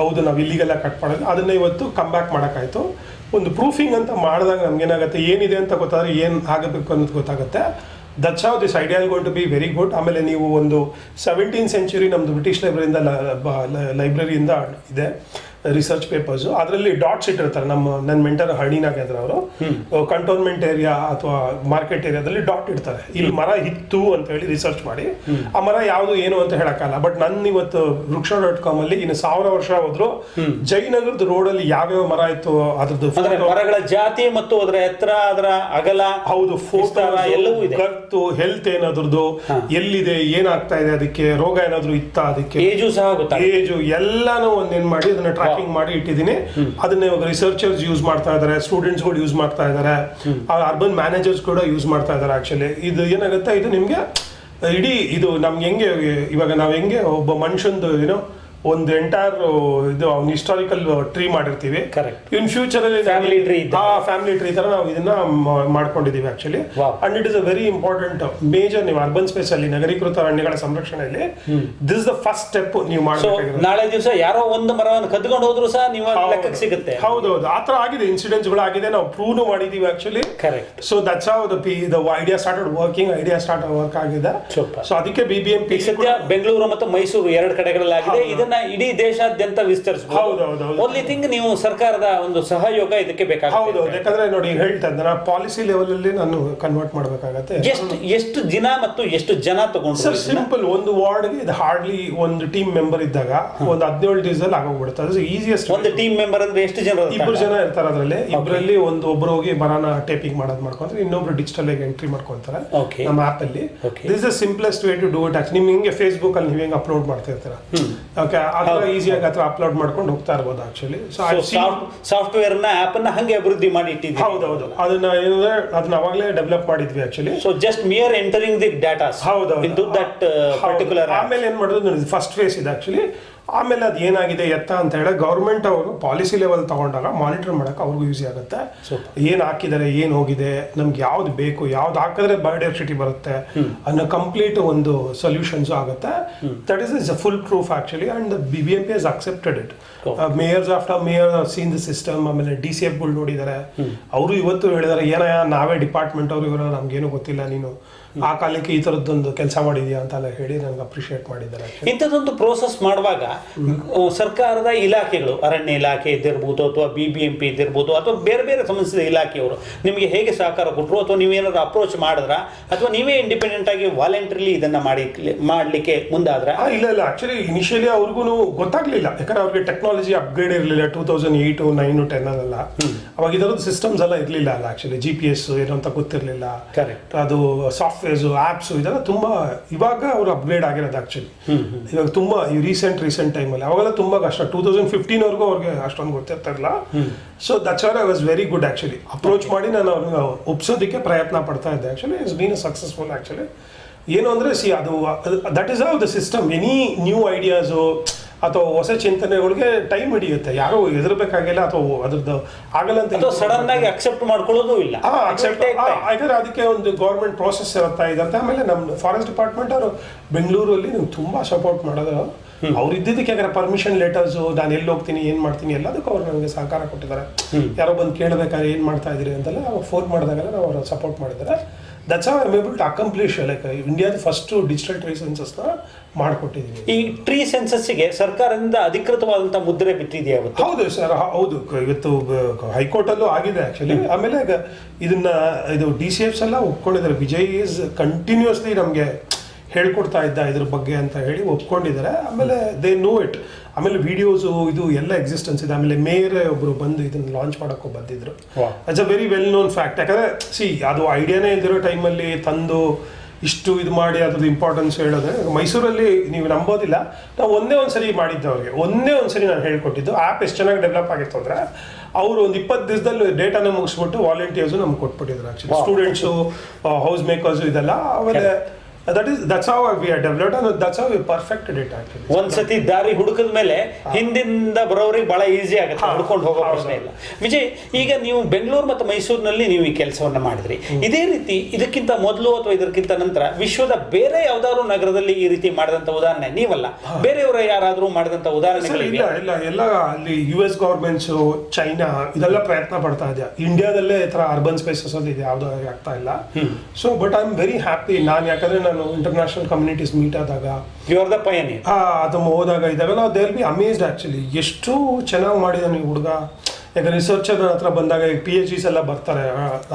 ಹೌದು ನಾವು ಇಲ್ಲಿಗೆಲ್ಲ ಕಟ್ ಮಾಡೋದು. ಅದನ್ನ ಇವತ್ತು ಕಮ್ ಬ್ಯಾಕ್ ಮಾಡೋಕ್ಕಾಯ್ತು. ಒಂದು ಪ್ರೂಫಿಂಗ್ ಅಂತ ಮಾಡಿದಾಗ ನಮ್ಗೇನಾಗುತ್ತೆ? ಏನಿದೆ ಅಂತ ಗೊತ್ತಾದ್ರೆ ಏನು ಆಗಬೇಕು ಅನ್ನೋದು ಗೊತ್ತಾಗುತ್ತೆ. That's how this idea gone to be very good ಆಮೇಲೆ ನೀವು ಒಂದು ಸೆವೆಂಟೀನ್ ಸೆಂಚುರಿ ನಮ್ಮದು ಬ್ರಿಟಿಷ್ ಲೈಬ್ರರಿಯಿಂದ ಲೈಬ್ರರಿಯಿಂದ ಇದೆ. ರಿಸರ್ಚ್ ಪೇಪರ್ಸ್ ಅದರಲ್ಲಿ ಡಾಟ್ಸ್ ಇಟ್ಟಿರ್ತಾರೆ ನಮ್ಮ ನನ್ನ ಮೆಂಟರ್ ಹಳ್ಳಿನಾಗಿದ್ರೆ ಅವರು. ಕಂಟೋನ್ಮೆಂಟ್ ಏರಿಯಾ ಅಥವಾ ಮಾರ್ಕೆಟ್ ಏರಿಯಾದಲ್ಲಿ ಡಾಟ್ ಇಡ್ತಾರೆ. ಇಲ್ಲಿ ಮರ ಇತ್ತು ಅಂತ ಹೇಳಿ ರಿಸರ್ಚ್ ಮಾಡಿ. ಆ ಮರ ಯಾವುದು ಏನು ಅಂತ ಹೇಳಕ್ಕಲ್ಲ ಬಟ್ ನನ್ನ ಇವತ್ತು ವೃಕ್ಷ ಡಾಟ್ ಕಾಮ್ ಅಲ್ಲಿ ಇನ್ನು ಸಾವಿರ ವರ್ಷ ಹೋದ್ರು ಜಯನಗರದ ಅಲ್ಲಿ ಯಾವ್ಯಾವ ಮರ ಇತ್ತು ಅದ್ರದ್ದು ಅಂದ್ರೆ ಮರಗಳ ಜಾತಿ ಮತ್ತು ಅದರ ಎತ್ತರ ಅದರ ಅಗಲ ಹೌದು ಫೋಟೋ ಎಲ್ಲವೂ ಇದೆ. ಕತ್ತು ಹೆಲ್ತ್ ಏನಾದ್ರದ್ದು. ಎಲ್ಲಿದೆ ಏನಾಗ್ತಾ ಇದೆ ಅದಕ್ಕೆ ರೋಗ ಏನಾದ್ರು ಇತ್ತ ಅದಕ್ಕೆ? ಏಜು ಸಹ ಏಜು ಎಲ್ಲಾನು ಒಂದೇನ್ ಮಾಡಿ ಅದನ್ನ ಟ್ರ್ಯಾಕಿಂಗ್ ಮಾಡಿ ಇಟ್ಟಿದ್ದೀನಿ. ಅದನ್ನ ಇವಾಗ ರಿಸರ್ಚರ್ಸ್ ಯೂಸ್ ಮಾಡ್ತಾ ಇದಾರೆ ಕೂಡ ಯೂಸ್ ಮಾಡ್ತಾ ಇದ್ದಾರೆ ಅರ್ಬನ್ ಮ್ಯಾನೇಜರ್ಸ್ ಕೂಡ ಯೂಸ್ ಮಾಡ್ತಾ ಇದಾರೆ ಆಕ್ಚುಲಿ ಇದು ಏನಾಗುತ್ತೆ, ಇದು ನಿಮ್ಗೆ, ಇಡೀ ಇದು ನಮ್ಗೆ ಹೆಂಗೆ, ಇವಾಗ ನಾವ್ ಹೆಂಗೆ ಒಬ್ಬ ಮನುಷ್ಯಂದು ಏನೋ ಒಂದು ಎಂಟೈರ್ ಇದು ಅವ್ನ ಹಿಸ್ಟಾರಿಕಲ್ ಟ್ರೀ ಮಾಡಿರ್ತೀವಿ. ಕರೆಕ್ಟ್ ಇನ್ ಫ್ಯೂಚರ್ ಅಲ್ಲಿ ಫ್ಯಾಮಿಲಿ ಟ್ರೀ ಆ ಫ್ಯಾಮಿಲಿ ಟ್ರೀ ತರ ನಾವು ಇದನ್ನ ಮಾಡ್ಕೊಂಡಿದ್ದೀವಿ ಮಾಡ್ಕೊಂಡಿದೀವಿ actually and it is a very important major ನೀವು ಅರ್ಬನ್ ಸ್ಪೇಸ್ ಅಲ್ಲಿ ನಗರೀಕೃತ ಅರಣ್ಯಗಳ ಸಂರಕ್ಷಣೆಯಲ್ಲಿ this is the first step ನೀವು ಸೊ ಮಾಡಬೇಕಾಗಿರೋದು. ನಾಳೆ ದಿವಸ ಯಾರೋ ಒಂದು ಮರವನ್ನು ಕದ್ಕೊಂಡು ಹೋದ್ರು ಸಹ ನೀವು ಲೆಕ್ಕಕ್ಕೆ ಸಿಗುತ್ತೆ. ಹೌದೌದು. ಆ ತರ ಆಗಿದೆ. ಇನ್ಸಿಡೆಂಟ್ಸ್ಗಳು ಆಗಿದೆ ನಾವು ಪ್ರೂವ್ ಮಾಡಿದೀವಿ actually correct so that's how the P the idea started working idea start work ಆಗಿದೆ. ಸೊ ಅದಕ್ಕೆ ಬಿ ಬಿ ಎಂ ಪಿ ಸದ್ಯ ಬೆಂಗಳೂರು ಮತ್ತು ಮೈಸೂರು ಎರಡು ಕಡೆಗಳಲ್ಲಿ ಆಗಿದೆ ಇದನ್ನ ಇಡೀ ದೇಶಾದ್ಯಂತ ವಿಸ್ತರಿಸಬಹುದು ಹೌದು, ಹೌದು, ಹೌದು. ಓನ್ಲಿ ಥಿಂಗ್ ನೀವು ಸರ್ಕಾರದ ಒಂದು ಸಹಯೋಗ ಇದಕ್ಕೆ ಬೇಕಾಗುತ್ತೆ ಹೌದು ಯಾಕಂದ್ರೆ ನೋಡಿ ಹೇಳ್ತಾ ಇದ್ದೆ ನಾನು ಪಾಲಿಸಿ ಲೆವೆಲ್ ಅಲ್ಲಿ ನಾನು ಕನ್ವರ್ಟ್ ಮಾಡ್ಬೇಕಾಗತ್ತೆ. ಎಷ್ಟು ಎಷ್ಟು ದಿನ ಮತ್ತು ಎಷ್ಟು ಜನ ತಗೊಂಡು ಸರ್? ಸಿಂಪಲ್ ಒಂದು ವಾರ್ಡ್ಗೆ ಇದು ಹಾರ್ಡ್ಲಿ ಒಂದು ಟೀಮ್ ಮೆಂಬರ್ ಇದ್ದಾಗ ಒಂದು ಹದಿನೇಳು ಡೇಸ್ ಅಲ್ಲಿ ಆಗೋಗ್ಬಿಡುತ್ತೆ. ಅದು ಈಸಿಯೆಸ್ಟ್ ಒಂದು ಟೀಮ್ ಮೆಂಬರ್ ಅಂದ್ರೆ ಎಷ್ಟು ಜನ ಇಬ್ರು ಜನ ಇರ್ತಾರೆ ಅದರಲ್ಲಿ. ಇಬ್ಬರಲ್ಲಿ ಒಂದು ಒಬ್ರು ಹೋಗಿ ಬರಾನ ಟೇಪಿಂಗ್ ಮಾಡೋದು ಮಾಡ್ಕೊಂತಾರೆ ಇನ್ನೊಬ್ರು ಡಿಜಿಟಲ್ ಆಗಿ ಎಂಟ್ರಿ ಮಾಡ್ಕೊಂತಾರೆ Okay. ನಮ್ಮ ಆಪ್ ಅಲ್ಲಿ. Okay. This the simplest way to do it ನಿಮ್ ಹಿಂಗೆ ಫೇಸ್ಬುಕ್ ಅಲ್ಲಿ ನೀವು ಹೆಂಗ್ ಅಪ್ಲೋಡ್ ಮಾಡ್ತಾ ಇರ್ತೀರ ಓಕೆ ಈಸಿಯಾಗಿ ಅಥವಾ ಅಪ್ಲೋಡ್ ಮಾಡ್ಕೊಂಡು ಹೋಗ್ತಾ ಇರ್ಬೋದು ಆಕ್ಚುಲಿ ಸೊ ಸಾಫ್ಟ್ವೇರ್ನ ಆಪ್ನ ಹಂಗೆ ಅಭಿವೃದ್ಧಿ ಮಾಡಿ ಇಟ್ಟಿದ್ದೀವಿ ಹೌದು ಅದನ್ನ ಏನಂದ್ರೆ ಅದನ್ನ ಅವಾಗಲೇ ಡೆವಲಪ್ ಮಾಡಿದ್ವಿ actually so just mere entering the data ಹೌದೌದು. ಇಂಟು ದಟ್ ಪರ್ಟಿಕ್ಯುಲರ್ ಆಮೇಲೆ ಏನ್ ಮಾಡೋದು ಫಸ್ಟ್ ಫೇಸ್ ಇದೆ ಆಕ್ಚುಲಿ ಆಮೇಲೆ ಅದು ಏನಾಗಿದೆ ಎತ್ತ ಅಂತ ಹೇಳಿ ಗೌರ್ಮೆಂಟ್ ಅವರು ಪಾಲಿಸಿ ಲೆವೆಲ್ ತಗೊಂಡಾಗ ಮಾನಿಟರ್ ಮಾಡಕ್ಕೆ ಅವ್ರಿಗೂ ಯೂಸಿ ಆಗುತ್ತೆ. ಏನ್ ಹಾಕಿದ್ದಾರೆ ಏನ್ ಹೋಗಿದೆ ನಮ್ಗೆ ಯಾವ್ದು ಬೇಕು ಯಾವ್ದು ಹಾಕಿದ್ರೆ ಬಯೋಡೈವರ್ಸಿಟಿ ಬರುತ್ತೆ ಅನ್ನೋ ಕಂಪ್ಲೀಟ್ ಒಂದು ಸೊಲ್ಯೂಷನ್ಸ್ ಆಗುತ್ತೆ. That is is foolproof actually and B B M P S accepted it mayors after mayor seen the system ಆಮೇಲೆ ಡಿ ಸಿ ಎಫ್ಗಳು ನೋಡಿದ್ದಾರೆ ಅವರು ಇವತ್ತು ಹೇಳಿದಾರೆ ಏನಯ್ಯ ನಾವೇ ಡಿಪಾರ್ಟ್ಮೆಂಟ್ ಅವರು ಇವರ ನಮ್ಗೇನು ಗೊತ್ತಿಲ್ಲ ನೀನು. ಆ ಕಾಲಕ್ಕೆ ಈ ಥರದ್ದೊಂದು ಕೆಲಸ ಮಾಡಿದ್ಯಾ ಅಂತೆಲ್ಲ ಹೇಳಿ ನಂಗೆ ಅಪ್ರಿಷಿಯೇಟ್ ಮಾಡಿದ್ದಾರೆ. ಇಂಥದ್ದೊಂದು ಪ್ರೋಸೆಸ್ ಮಾಡುವಾಗ ಸರ್ಕಾರದ ಇಲಾಖೆಗಳು ಅರಣ್ಯ ಇಲಾಖೆ ಇದ್ದಿರ್ಬೋದು ಅಥವಾ ಬಿ ಬಿ ಎಂ ಪಿ ಇದ್ದಿರ್ಬೋದು ಅಥವಾ ಬೇರೆ ಬೇರೆ ಸಂಬಂಧಿಸಿದ ಇಲಾಖೆಯವರು ನಿಮಗೆ ಹೇಗೆ ಸಹಕಾರ ಕೊಟ್ಟರು ಅಥವಾ ನೀವೇನಾದ್ರು ಅಪ್ರೋಚ್ ಮಾಡಿದ್ರ? ಅಥವಾ ನೀವೇ ಇಂಡಿಪೆಂಡೆಂಟ್ ಆಗಿ ವಾಲಂಟ್ರಿಲಿ ಇದನ್ನ ಮಾಡಿ ಮಾಡಲಿಕ್ಕೆ ಮುಂದಾದ್ರ? ಇಲ್ಲ ಇಲ್ಲ. ಆಕ್ಚುಲಿ ಇನಿಷಿಯಲಿ ಅವ್ರಿಗೂ ಗೊತ್ತಾಗ್ಲಿಲ್ಲ. ಯಾಕಂದ್ರೆ ಅವ್ರಿಗೆ ಟೆಕ್ನಾಲಜಿ ಅಪ್ಗ್ರೇಡ್ ಇರಲಿಲ್ಲ two thousand eight nine ten ಅಲ್ಲ ಅವಾಗ ಇದರದ್ದು ಸಿಸ್ಟಮ್ಸ್ ಎಲ್ಲ ಇರಲಿಲ್ಲ ಅಲ್ಲ ಆಕ್ಚುಲಿ ಜಿ ಪಿ ಎಸ್ ಏನು ಅಂತ ಗೊತ್ತಿರಲಿಲ್ಲ. ಕರೆಕ್ಟ್ ಅದು ಸಾಫ್ಟ್ವೇರ್ಸ್ ಆ್ಯಪ್ಸು ಇದೆಲ್ಲ ತುಂಬಾ ಇವಾಗ ಅವರು ಅಪ್ಗ್ರೇಡ್ ಆಗಿರೋದು ಆ್ಯಕ್ಚುಲಿ ಇವಾಗ ತುಂಬಾ ಈ ರೀಸೆಂಟ್ ರೀಸೆಂಟ್ ಟೈಮಲ್ಲಿ ಅವಾಗೆಲ್ಲ ತುಂಬಾ ಕಷ್ಟ. ಟೂ ತೌಸಂಡ್ ಫಿಫ್ಟೀನ್ವರೆಗೂ ಅವ್ರಿಗೆ ಅಷ್ಟೊಂದು ಗೊತ್ತಿರ್ತಾರಲ್ಲ so that's are I was very good actually approach ಮಾಡಿ ನಾನು ಅವ್ರನ್ನ ಒಪ್ಸೋದಕ್ಕೆ ಪ್ರಯತ್ನ ಪಡ್ತಾ ಇದ್ದೆ. Actually it's been successful actually ಏನು ಅಂದ್ರೆ ಸಿ ಅದು that is how the system any new ideas ಅಥವಾ ಹೊಸ ಚಿಂತನೆಗಳಿಗೆ ಟೈಮ್ ಹಿಡಿಯುತ್ತೆ. ಯಾರೋ ಹೆದರ್ಬೇಕಾಗಿಲ್ಲ ಅಥವಾ ಅದ್ರದ್ದು ಆಗಲ್ಲ ಅಂತ ಸಡನ್ ಆಗಿ ಅಕ್ಸೆಪ್ಟ್ ಮಾಡ್ಕೊಳ್ಳೋದು ಇಲ್ಲ. ಯಾಕಂದ್ರೆ ಅದಕ್ಕೆ ಒಂದು ಗೌರ್ಮೆಂಟ್ ಪ್ರೋಸೆಸ್ ಇರುತ್ತಾ ಇದಂತೆ ಆಮೇಲೆ ನಮ್ಮ ಫಾರೆಸ್ಟ್ ಡಿಪಾರ್ಟ್ಮೆಂಟ್ ಅವರು ಬೆಂಗಳೂರಲ್ಲಿ ನೀವು ತುಂಬಾ ಸಪೋರ್ಟ್ ಮಾಡೋದು. ಅವ್ರು ಇದ್ದಿದ್ದಕ್ಕೆ ಯಾಕಂದ್ರೆ ಪರ್ಮಿಷನ್ ಲೆಟರ್ಸ್ ನಾನು ಎಲ್ಲಿ ಹೋಗ್ತೀನಿ ಏನು ಮಾಡ್ತೀನಿ ಎಲ್ಲದಕ್ಕೂ ಅವ್ರು ನನಗೆ ಸಹಕಾರ ಕೊಟ್ಟಿದ್ದಾರೆ. ಯಾರೋ ಬಂದು ಕೇಳಬೇಕಾದ್ರೆ ಏನು ಮಾಡ್ತಾ ಇದ್ರಿ ಅಂತೆಲ್ಲ ಫೋನ್ ಮಾಡಿದಾಗೆಲ್ಲ ನಾವು ಅವ್ರು ಸಪೋರ್ಟ್ ಮಾಡಿದ್ದಾರೆ. That's I am able to accomplish like ಇಂಡಿಯಾದ ಫಸ್ಟ್ ಡಿಜಿಟಲ್ ಟ್ರೀ ಸೆನ್ಸಸ್ನ ಮಾಡಿಕೊಟ್ಟಿದ್ದೀವಿ ಈ ಟ್ರೀ ಸೆನ್ಸಸ್ಗೆ ಸರ್ಕಾರದಿಂದ ಅಧಿಕೃತವಾದಂಥ ಮುದ್ರೆ ಬಿಟ್ಟಿದೆಯಾ ಹೌದು ಸರ್ ಹೌದು. ಇವತ್ತು ಹೈಕೋರ್ಟಲ್ಲೂ ಆಗಿದೆ ಆ್ಯಕ್ಚುಲಿ ಆಮೇಲೆ ಇದನ್ನ ಇದು ಡಿ ಸಿ ಎಫ್ಸ್ ಎಲ್ಲ ಒಪ್ಕೊಂಡಿದ್ದಾರೆ. ವಿಜಯ್ ಈಸ್ ಕಂಟಿನ್ಯೂಸ್ಲಿ ನಮಗೆ ಹೇಳ್ಕೊಡ್ತಾ ಇದ್ದ ಇದ್ರ ಬಗ್ಗೆ ಅಂತ ಹೇಳಿ ಒಪ್ಕೊಂಡಿದ್ದಾರೆ. ಆಮೇಲೆ ದೇ ನೋ ಇಟ್ ಆಮೇಲೆ ವಿಡಿಯೋಸು ಇದು ಎಲ್ಲ ಎಕ್ಸಿಸ್ಟೆನ್ಸ್ ಇದೆ. ಆಮೇಲೆ ಮೇಯರ್ ಒಬ್ಬರು ಬಂದು ಇದನ್ನು ಲಾಂಚ್ ಮಾಡೋಕ್ಕೂ ಬಂದಿದ್ರು. It's a very well known fact ಯಾಕಂದರೆ ಸಿ ಅದು ಐಡಿಯಾನೇ ಇದ್ದಿರೋ ಟೈಮಲ್ಲಿ ತಂದು ಇಷ್ಟು ಇದು ಮಾಡಿ ಅದ್ರದ್ದು ಇಂಪಾರ್ಟೆನ್ಸ್ ಹೇಳೋದ್ರೆ ಮೈಸೂರಲ್ಲಿ ನೀವು ನಂಬೋದಿಲ್ಲ. ನಾವು ಒಂದೇ ಒಂದ್ಸರಿ ಮಾಡಿದ್ದು ಅವ್ರಿಗೆ. ಒಂದೇ ಒಂದ್ಸರಿ ನಾನು ಹೇಳ್ಕೊಟ್ಟಿದ್ದು. ಆ್ಯಪ್ ಎಷ್ಟು ಚೆನ್ನಾಗಿ ಡೆವಲಪ್ ಆಗಿತ್ತು ಅಂದರೆ ಅವರು ಒಂದು ಇಪ್ಪತ್ತು ದಿವಸದಲ್ಲಿ ಡೇಟಾನ ಮುಗಿಸ್ಬಿಟ್ಟು ವಾಲಂಟಿಯರ್ಸು ನಮ್ಗೆ ಕೊಟ್ಬಿಟ್ಟಿದ್ರು ಆ್ಯಕ್ಚುಲಿ. ಸ್ಟೂಡೆಂಟ್ಸು ಹೌಸ್ ಮೇಕರ್ಸು ಇದೆಲ್ಲ. ಆಮೇಲೆ that is that's how we are developed and that's how we perfected it actually ಒಂದ್ಸತಿ ದಾರಿ ಹುಡುಕದ ಮೇಲೆ ಹಿಂದಿಂದ ಬರೋರಿಗೆ ಬಹಳ ಈಸಿ ಆಗುತ್ತೆ ಹುಡ್ಕೊಂಡು ಹೋಗೋ. ಪ್ರಶ್ನೆ ಇಲ್ಲ ವಿಜಯ್ ಈಗ ನೀವು ಬೆಂಗಳೂರು ಮತ್ತು ಮೈಸೂರಿನಲ್ಲಿ ನೀವು ಈ ಕೆಲಸವನ್ನ ಮಾಡಿದ್ರಿ. ಇದೇ ರೀತಿ ಇದಕ್ಕಿಂತ ಮೊದಲು ಅಥವಾ ಇದಕ್ಕಿಂತ ನಂತರ ವಿಶ್ವದ ಬೇರೆ ಯಾವ್ದಾದ್ರು ನಗರದಲ್ಲಿ ಈ ರೀತಿ ಮಾಡಿದಂತ ಉದಾಹರಣೆ ನೀವಲ್ಲ? ಬೇರೆಯವರ ಯಾರಾದ್ರೂ ಮಾಡಿದಂತ ಉದಾಹರಣೆ ಇಲ್ಲ ಇಲ್ಲ ಎಲ್ಲ ಅಲ್ಲಿ ಯು ಎಸ್ ಗೌರ್ಮೆಂಟ್ಸು ಚೈನಾ ಇದೆಲ್ಲ ಪ್ರಯತ್ನ ಪಡ್ತಾ ಇದೆಯಾ ಇಂಡಿಯಾದಲ್ಲೇ ಈ ಥರ ಅರ್ಬನ್ ಸ್ಪೇಸಸ್ ಅಲ್ಲಿ ಇದೆ ಯಾವ್ದು ಆಗ್ತಾ ಇಲ್ಲ. So but I am very happy ನಾನು ಯಾಕಂದ್ರೆ ನಾನು ಇಂಟರ್ನ್ಯಾಷನಲ್ ಕಮ್ಯುನಿಟೀಸ್ ಮೀಟ್ ಆದಾಗ ಯು ಆರ್ ದ ಪಯನಿ ಆ, ಅದು ಹೋದಾಗ ಇದಾವೆಲ್ಲ ನಾವು ದೇಲ್ ಬಿ ಅಮೇಸ್ಡ್ ಆ್ಯಕ್ಚುಲಿ ಎಷ್ಟು ಚೆನ್ನಾಗಿ ಮಾಡಿದಾನೆ ಈ ಹುಡುಗ. ಯಾಕಂದ್ರೆ ರಿಸರ್ಚರ್ ಹತ್ರ ಬಂದಾಗ ಈಗ ಪಿ ಎಚ್ ಡಿಸ್ ಎಲ್ಲ ಬರ್ತಾರೆ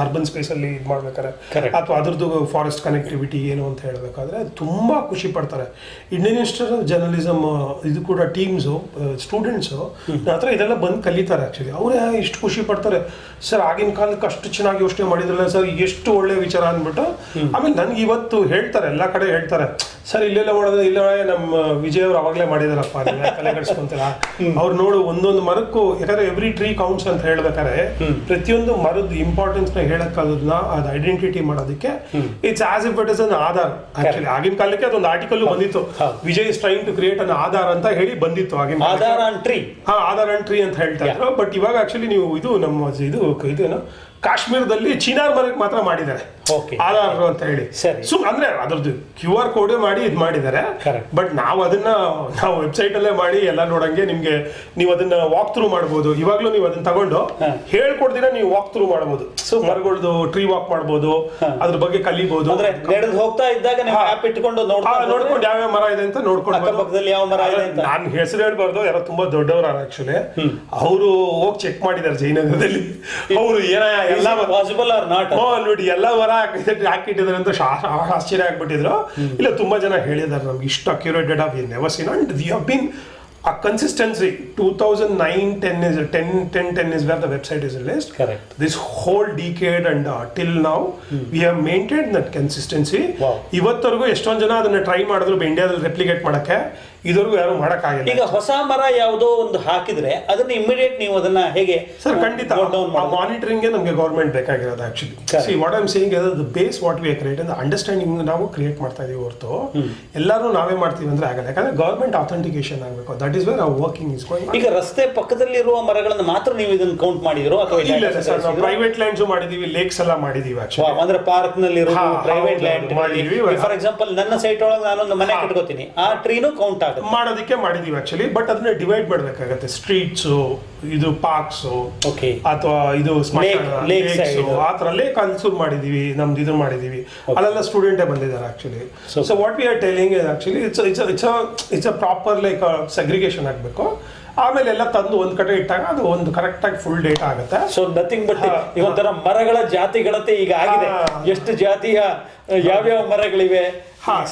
ಅರ್ಬನ್ ಸ್ಪೇಸಲ್ಲಿ ಇದು ಮಾಡ್ಬೇಕಾದ್ರೆ. ಅಥವಾ ಅದ್ರದ್ದು ಫಾರೆಸ್ಟ್ ಕನೆಕ್ಟಿವಿಟಿ ಏನು ಅಂತ ಹೇಳಬೇಕಾದ್ರೆ ತುಂಬ ಖುಷಿ ಪಡ್ತಾರೆ. ಇಂಡಿಯನ್ ಇನ್ಸ್ಟಿಟ್ಯೂಟ್ ಆಫ್ ಜರ್ನಲಿಸಮ್ ಇದು ಕೂಡ ಟೀಮ್ಸು ಸ್ಟೂಡೆಂಟ್ಸು ಹತ್ರ ಇದೆಲ್ಲ ಬಂದು ಕಲಿತಾರೆ ಆ್ಯಕ್ಚುಲಿ ಅವರೇ ಇಷ್ಟು ಖುಷಿ ಪಡ್ತಾರೆ. ಸರ್ ಆಗಿನ ಕಾಲಕ್ಕೆ ಅಷ್ಟು ಚೆನ್ನಾಗಿ ಯೋಚನೆ ಮಾಡಿದ್ರಲ್ಲ ಸರ್ ಎಷ್ಟು ಒಳ್ಳೆ ವಿಚಾರ ಅಂದ್ಬಿಟ್ಟು ಆಮೇಲೆ ನನ್ಗೆ ಇವತ್ತು ಹೇಳ್ತಾರೆ ಎಲ್ಲ ಕಡೆ ಹೇಳ್ತಾರೆ. ಸರ್ ಇಲ್ಲೆಲ್ಲ ಮಾಡೋದು ಇಲ್ಲ ನಮ್ಮ ವಿಜಯ್ ಅವ್ರು ಅವಾಗಲೇ ಮಾಡಿದಾರಪ್ಪ ಕೆಡಿಸ್ಕೊಂತೀರ? ಅವ್ರು ನೋಡು ಒಂದೊಂದು ಮರಕ್ಕೂ ಯಾಕಂದ್ರೆ ಎವ್ರಿ ಟ್ರೀ ಕೌಂಟ್ಸ್ ಅಂತ ಹೇಳ್ಬೇಕಾದ್ರೆ ಪ್ರತಿಯೊಂದು ಮರದ ಇಂಪಾರ್ಟೆನ್ಸ್ನ ಹೇಳಕ್ಕಾಗೋದನ್ನ ಅದ್ ಐಡೆಂಟಿಟಿ ಮಾಡೋದಕ್ಕೆ it's as if it is an Aadhaar. Actually ಆಗಿನ ಕಾಲಕ್ಕೆ ಅದೊಂದು ಆರ್ಟಿಕಲ್ ಬಂದಿತ್ತು. Vijay is trying to create an Aadhaar ಅಂತ ಹೇಳಿ ಬಂದಿತ್ತು ಆಗಿನ. ಆಧಾರ್ ಆನ್ ಟ್ರೀ ಹಾ ಆಧಾರ್ ಅಂಡ್ ಟ್ರೀ ಅಂತ ಹೇಳ್ತಾ ಇದ್ರು. ಬಟ್ ಇವಾಗ ಆಕ್ಚುಲಿ ನೀವು ಇದು ನಮ್ಮ ಇದು ಇದೇನು ಕಾಶ್ಮೀರದಲ್ಲಿ ಚೀನಾರ್ ಮರಕ್ಕೆ ಮಾತ್ರ ಮಾಡಿದ್ದಾರೆ. ಓಕೆ ಆಧಾರ್ ಅಂತ ಹೇಳಿ. ಸರಿ. ಸುಮ್ ಅಂದ್ರೆ ಅದ್ರದ್ದು ಕ್ಯೂ ಆರ್ ಕೋಡ್ ಮಾಡಿ ಇದು ಮಾಡಿದ್ದಾರೆ. ಬಟ್ ನಾವು ಅದನ್ನ ನಾವು ವೆಬ್ಸೈಟ್ ಅಲ್ಲೇ ಮಾಡಿ ಎಲ್ಲ ನೋಡಂಗೆ ನಿಮ್ಗೆ ನೀವು ಅದನ್ನ ವಾಕ್ ಥ್ರೂ ಮಾಡ್ಬೋದು. ಇವಾಗ್ಲೂ ನೀವು ಅದನ್ನ ತಗೊಂಡು. ಹೇಳ್ಕೊಡ್ದಿನ ನೀವು ವಾಕ್ ಥ್ರೂ ಮಾಡ್ಬೋದು ಸೊ ಮರಗಳದ್ದು ಟ್ರೀ ವಾಕ್ ಮಾಡ್ಬೋದು ಹಾ. ಅದ್ರ ಬಗ್ಗೆ ಕಲಿಬಹುದು ಅಂದ್ರೆ ನಡೆದು ಹೋಗ್ತಾ ಇದ್ದಾಗ ನೀವು ಆಪ್ ಇಟ್ಕೊಂಡು ನೋಡ್ಕೊಂಡು ಯಾವ್ಯಾವ ಮರ ಇದೆ ಅಂತ ನೋಡ್ಕೊಂಡು ಅಕ್ಕಪಕ್ಕದಲ್ಲಿ ಯಾವ ಮರ ಇದೆ ಅಂತ. ನಾನು ಹೆಸರು ಹೇಳ್ಬಾರ್ದು ಯಾರೋ ತುಂಬಾ ದೊಡ್ಡವರು ಆಕ್ಚುಲಿ ಅವರು ಹೋಗಿ ಚೆಕ್ ಮಾಡಿದ್ದಾರೆ ಜಯನಗರದಲ್ಲಿ. ಅವರು ಏನ ಎಲ್ಲ ಪಾಸಿಬಲ್ ಆರ್ ನಾಟ್ ಓ ನೋಡಿ ಎಲ್ಲ ಮರ ಹಾಕಿಟ್ಟಿದ್ದಾರೆ ಅಂತ ಆಶ್ಚರ್ಯ ಆಗ್ಬಿಟ್ಟಿದ್ರು. ಇಲ್ಲ ತುಂಬಾ ಜನ ಹೇಳಿದ್ದಾರೆ ನಮ್ಗೆ ಇಷ್ಟು accurate data we never seen and we have been a consistency two thousand nine ten is ten ten ten is where the website is released correct this whole decade and till ನಾವು we have maintain that consistency. ಇವತ್ತರೆಗೂ ಎಷ್ಟೊಂದು ಜನ ಅದನ್ನ try ಮಾಡಿದ್ರು ಇಂಡಿಯಾದಲ್ಲಿ replicate ಮಾಡಕ್ಕೆ. ಇದುವರೆಗೂ ಯಾರು ಮಾಡಕ್ಕಾಗಿಲ್ಲ. ಈಗ ಹೊಸ ಮರ ಯಾವುದೋ ಒಂದು ಹಾಕಿದ್ರೆ ಅದನ್ನ ಇಮಿಡಿಯೇಟ್ ನೀವು ಅದನ್ನ ಹೇಗೆ ಸರ್ ಖಂಡಿತ. ಮಾನಿಟರಿಂಗ್ ನಮಗೆ ಗೌರ್ಮೆಂಟ್ ಬೇಕಾಗಿರೋದು actually. See what I'm saying base what we create ಅಂದ್ರೆ ಅಂಡರ್ಸ್ಟ್ಯಾಂಡಿಂಗ್ ನಾವು ಕ್ರಿಯೇಟ್ ಮಾಡ್ತಾ ಇದೀವಿ ಹೊರತು. ಎಲ್ಲರೂ ನಾವೇ ಮಾಡ್ತೀವಿ ಅಂದ್ರೆ ಆಗಲ್ಲ. ಯಾಕಂದ್ರೆ ಗೌರ್ಮೆಂಟ್ ಅಥೆಂಟಿಕೇಶನ್ ಆಗಬೇಕು. ದಟ್ ಇಸ್ ವೇರ್ ನಾವು ವರ್ಕಿಂಗ್ ಇಸ್ ಗೋಯಿಂಗ್ ಈಗ ರಸ್ತೆ ಪಕ್ಕದಲ್ಲಿರುವ ಮರಗಳನ್ನು ಮಾತ್ರ ನೀವು ಇದನ್ನ ಕೌಂಟ್ ಮಾಡಿದಿರೋ ಅಥವಾ ಇಲ್ಲ ಸರ್ ನಾವು ಪ್ರೈವೇಟ್ ಲ್ಯಾಂಡ್ಸ್ ಮಾಡಿದೀವಿ ಲೇಕ್ಸ್ ಎಲ್ಲ ಮಾಡಿದೀವಿ ಆಕ್ಚುಲಿ ಅಂದ್ರೆ ಪಾರ್ಕ್ನಲ್ಲಿ ಪ್ರೈವೇಟ್ ಲ್ಯಾಂಡ್ ಮಾಡಿದೀವಿ. ಫಾರ್ ಎಕ್ಸಾಂಪಲ್ ನನ್ನ ಸೈಟ್ ಒಳಗೆ ನಾನೊಂದು ಮನೆ. ಕಟ್ಕೋತೀನಿ. ಆ ಟ್ರೀನು ಕೌಂಟ್ ಆಗುತ್ತೆ ಮಾಡೋದಕ್ಕೆ ಮಾಡಿದೀವಿ ಆಕ್ಚುಲಿ ಬಟ್ ಅದನ್ನ ಡಿವೈಡ್ ಮಾಡಬೇಕಾಗತ್ತೆ. ಸ್ಟ್ರೀಟ್ಸ್ ಇದು ಪಾರ್ಕ್ಸು ಓಕೆ ಅಥವಾ ಇದು. ಆ ಥರ ಲೇಕ್ ಅನ್ಸೂರ್ ಮಾಡಿದೀವಿ ನಮ್ದು ಇದು ಮಾಡಿದೀವಿ. ಅಲ್ಲೆಲ್ಲ ಸ್ಟೂಡೆಂಟೇ ಬಂದಿದ್ದಾರೆ actually so what we are telling actually it's it's it's it's a proper like segregation ಆಗಬೇಕು. ಆಮೇಲೆ ಎಲ್ಲ ತಂದು ಒಂದ್ ಕಡೆ ಇಟ್ಟಾಗ ಅದು ಒಂದು ಕರೆಕ್ಟ್ ಆಗಿ ಫುಲ್ ಡೇಟ್ ಆಗುತ್ತೆ. ಸೊ ನಥಿಂಗ್ ಬಟ್ ಇವತ್ತರ ಮರಗಳ ಜಾತಿಗಳತೆ ಈಗ ಆಗಿದೆ. ಎಷ್ಟು ಜಾತಿಯ ಯಾವ್ಯಾವ ಮರಗಳಿವೆ.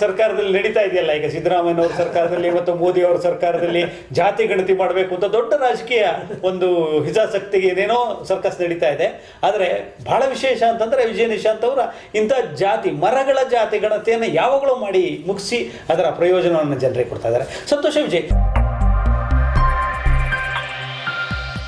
ಸರ್ಕಾರದಲ್ಲಿ ನಡೀತಾ ಇದೆಯಲ್ಲ ಈಗ ಸಿದ್ದರಾಮಯ್ಯ ಅವ್ರ ಸರ್ಕಾರದಲ್ಲಿ ಮತ್ತು ಮೋದಿ ಅವ್ರ ಸರ್ಕಾರದಲ್ಲಿ ಜಾತಿ ಗಣತಿ ಮಾಡಬೇಕು ಅಂತ ದೊಡ್ಡ ರಾಜಕೀಯ ಒಂದು ಹಿತಾಸಕ್ತಿಗೆ ಏನೇನೋ ಸರ್ಕಸ್ ನಡೀತಾ ಇದೆ. ಆದರೆ ಬಹಳ ವಿಶೇಷ ಅಂತಂದ್ರೆ ವಿಜಯ ನಿಶಾಂತ್ ಅವರ ಇಂಥ ಜಾತಿ ಮರಗಳ ಜಾತಿ ಗಣತಿಯನ್ನು ಯಾವಾಗಲೂ ಮಾಡಿ ಮುಗಿಸಿ ಅದರ ಪ್ರಯೋಜನವನ್ನು ಜನರಿಗೆ ಕೊಡ್ತಾ ಇದ್ದಾರೆ. ಸಂತೋಷ ವಿಜಯ್.